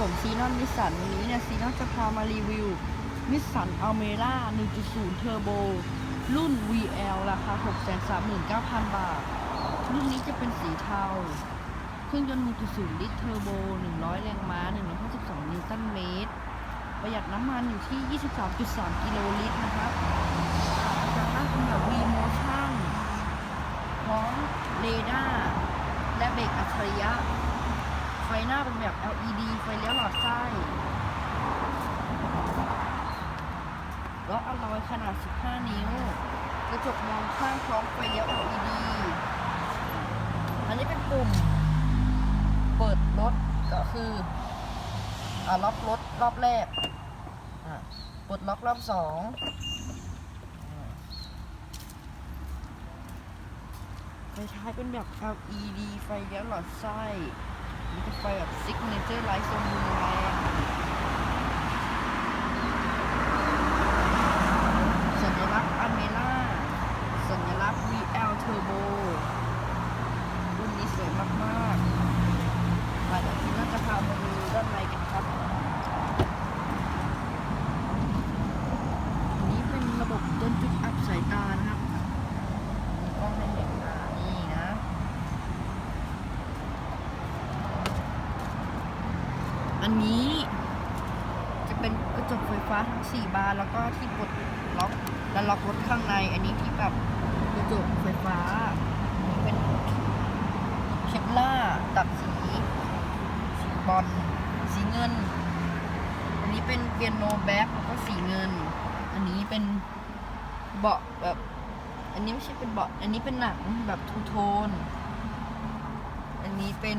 ผมซีนอนมิสสันวันนี้เนี่ยซีนอนจะพามารีวิวมิสสันอัลเมร่า1.0 เทอร์โบ รุ่น VL ราคา 639,000 บาท รุ่นนี้จะเป็นสีเทา เครื่องยนต์ 1.0 ลิตรเทอร์โบ 100 แรงม้า 152 นิวตันเมตร ประหยัดน้ำมันอยู่ที่ 23.3 กิโลลิตรนะครับจากนั้นเป็นแบบ V Motion พร้อมเรดาร์และเบรกอัจฉริยะ ฟหน้าเป็นแบบ LED ไฟเลี้ยวหลอดไส้ล้ออลลอยขนาด 15 นิ้ว กระจกมองข้างพร้อมไฟเลี้ยว LED อันนี้เป็นปุ่ม เปิดรถก็คืออ่าล็อกรถรอบแรกอ่าปลดล็อกรอบสองไฟท้ายเป็นแบบ LED ไฟเลี้ยวหลอดไส้ Signature lies on Himalaya. อันนี้ จะเป็นกระจกไฟฟ้าทั้ง4บานแล้วก็ที่ปลดล็อกและล็อกรถข้างใน อันนี้ที่แบบกระจกไฟฟ้าอันนี้เป็นเคปล่าตัดสีสีบอลสีเงิน อันนี้เป็นเปียโนแบ็คแล้วก็สีเงิน อันนี้เป็นเบาะแบบ อันนี้ไม่ใช่เป็นเบาะอันนี้เป็นหนังแบบทูโทน อันนี้เป็น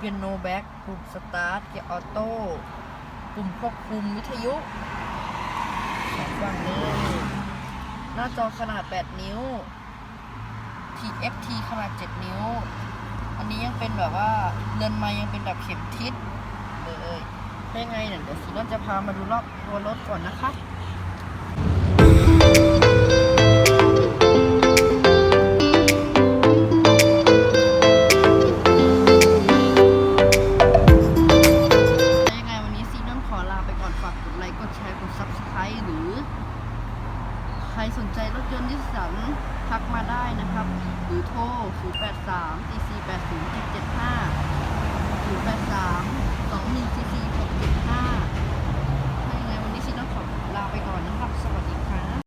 เปียโนแบ็คปุ่มสตาร์ทเกียร์ออโต้ปุ่มควบคุมวิทยุสองฝั่งเลยหน้าจอขนาด 8 นิ้ว TFT ขนาด 7 นิ้ว อันนี้ยังเป็นแบบว่าเรือนไม้ยังเป็นแบบเข็มทิศเลยถ้ายังไงเนี่ยเดี๋ยวซีนอนจะพามาดูรอบตัวรถก่อนนะคะ หรือ ใครสนใจรถยนต์นิสสันทักมาได้นะครับ หรือโทร 0 8 3 4 4 8 0 7 7 5 0 8 3 2 1